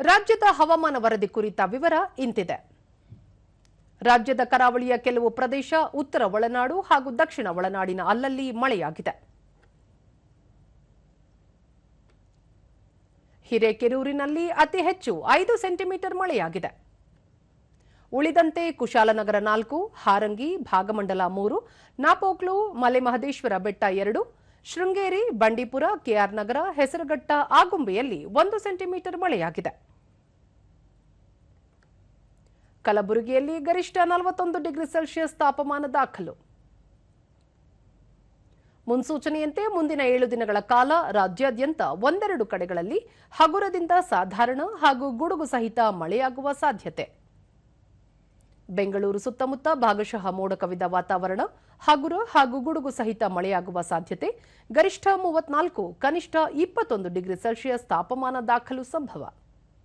ರಾಜ್ಯದ ಹವಾಮಾನ ವರದಿ ಕುರಿತ ವಿವರ ಇಂತಿದೆ. ರಾಜ್ಯದ ಕರಾವಳಿಯ ಕೆಲವು ಪ್ರದೇಶ ಉತ್ತರ ಒಳನಾಡು ಹಾಗೂ ದಕ್ಷಿಣ ಒಳನಾಡಿನ ಅಲ್ಲಲ್ಲಿ ಮಳೆಯಾಗಿದೆ. ಹಿರೇಕೆರೂರಿನಲ್ಲಿ ಅತಿ ಹೆಚ್ಚು ಐದು ಸೆಂಟಿಮೀಟರ್ ಮಳೆಯಾಗಿದೆ. ಉಳಿದಂತೆ ಕುಶಾಲನಗರ ನಾಲ್ಕು, ಹಾರಂಗಿ, ಭಾಗಮಂಡಲ ಮೂರು, ನಾಪೋಕ್ಲು, ಮಲೆಮಹದೇಶ್ವರ ಬೆಟ್ಟ ಎರಡು ಶೃಂಗೇರಿ, ಬಂಡೀಪುರ, ಕೆಆರ್ ನಗರ, ಹೆಸರಘಟ್ಟ, ಆಗುಂಬೆಯಲ್ಲಿ ಒಂದು ಸೆಂಟಿಮೀಟರ್ ಮಳೆಯಾಗಿದೆ. ಕಲಬುರಗಿಯಲ್ಲಿ ಗರಿಷ್ಠ ನಲವತ್ತೊಂದು ಡಿಗ್ರಿ ಸೆಲ್ಸಿಯಸ್ ತಾಪಮಾನ ದಾಖಲು. ಮುನ್ಸೂಚನೆಯಂತೆ ಮುಂದಿನ ಏಳು ದಿನಗಳ ಕಾಲ ರಾಜ್ಯಾದ್ಯಂತ ಒಂದೆರಡು ಕಡೆಗಳಲ್ಲಿ ಹಗುರದಿಂದ ಸಾಧಾರಣ ಹಾಗೂ ಗುಡುಗು ಸಹಿತ ಮಳೆಯಾಗುವ ಸಾಧ್ಯತೆ. ಬೆಂಗಳೂರು ಸುತ್ತಮುತ್ತ ಭಾಗಶಃ ಮೋಡ ಕವಿದ ವಾತಾವರಣ, ಹಗುರ ಹಾಗೂ ಗುಡುಗು ಸಹಿತ ಮಳೆಯಾಗುವ ಸಾಧ್ಯತೆ. ಗರಿಷ್ಠ ಮೂವತ್ನಾಲ್ಕು, ಕನಿಷ್ಠ ಇಪ್ಪತ್ತೊಂದು ಡಿಗ್ರಿ ಸೆಲ್ಸಿಯಸ್ ತಾಪಮಾನ ದಾಖಲು ಸಂಭವ.